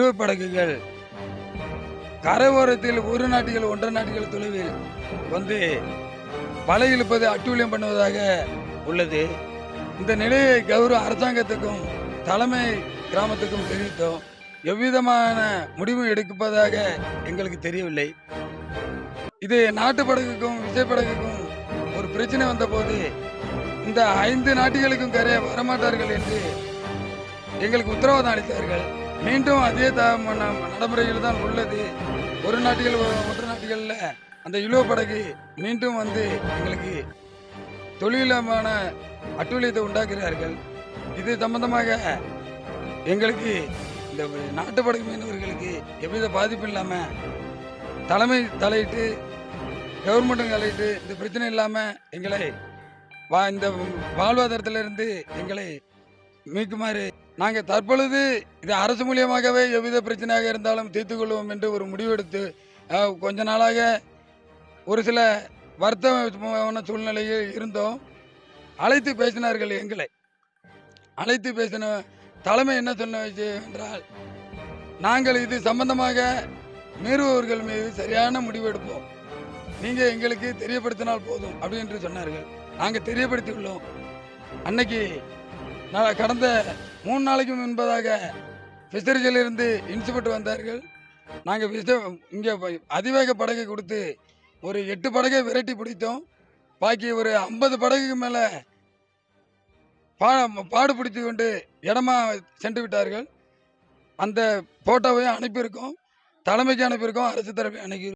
இழுவை படகுகள். கரை ஓரத்தில் ஒரு நாட்டுகள் ஒன்றரை நாட்டுகள் தொலைவில் வந்து பல இழுப்பது அட்டூழியம் பண்ணுவதாக உள்ளது. இந்த நிலையை கௌரவ அரசாங்கத்துக்கும் தலைமை கிராமத்துக்கும் தெரிவித்தோம். எவ்விதமான முடிவும் எடுப்பதாக எங்களுக்கு தெரியவில்லை. இது நாட்டு படகுக்கும் விஜய் படகுக்கும் ஒரு பிரச்சனை வந்தபோது இந்த ஐந்து நாட்டுகளுக்கும் கரையை வரமாட்டார்கள் என்று எங்களுக்கு உத்தரவாதம் அளித்தார்கள். மீண்டும் அதே த நடைமுறையில் தான் உள்ளது. ஒரு நாட்டில் மற்ற ஒற்றை நாட்டுகளில் அந்த இழுவ படகு மீண்டும் வந்து எங்களுக்கு தொழிலமான அட்டூழியத்தை உண்டாக்குகிறார்கள். இது சம்பந்தமாக எங்களுக்கு இந்த நாட்டு படகு மீனவர்களுக்கு எவ்வித பாதிப்பும் இல்லாமல் தலைமை தலையிட்டு கவர்மெண்ட்டும் தலையிட்டு இந்த பிரச்சனை இல்லாமல் எங்களை வா இந்த வாழ்வாதாரத்திலிருந்து எங்களை மீட்குமாறு நாங்கள் தற்பொழுது இது அரசு மூலியமாகவே எவ்வித பிரச்சனையாக இருந்தாலும் தீர்த்து கொள்வோம் என்று ஒரு முடிவெடுத்து கொஞ்ச நாளாக ஒரு சில வருத்தமான சூழ்நிலையில் இருந்தோம். அழைத்து பேசினார்கள் எங்களை. அழைத்து பேசின தலைமை என்ன சொன்ன விஷயம் என்றால் நாங்கள் இது சம்பந்தமாக மீறுபவர்கள் மீது சரியான முடிவு எடுப்போம் நீங்கள் எங்களுக்கு தெரியப்படுத்தினால் போதும் அப்படி என்று சொன்னார்கள். நாங்கள் தெரியப்படுத்தியுள்ளோம். அன்னைக்கு நான் கடந்த மூணு நாளைக்கு முன்பதாக ஃபிஷரிஸிலிருந்து இன்ஸ்பெக்டர் வந்தார்கள். நாங்கள் விச இங்கே அதிவேக படகை கொடுத்து ஒரு எட்டு படகை விரட்டி பிடித்தோம். பாக்கி ஒரு ஐம்பது படகுக்கு மேலே பா பாடு பிடித்து கொண்டு இடமா சென்று விட்டார்கள். அந்த ஃபோட்டோவையும் அனுப்பியிருக்கோம். தலைமைக்கு அனுப்பியிருக்கோம். அரசு தரப்பை அனுப்பி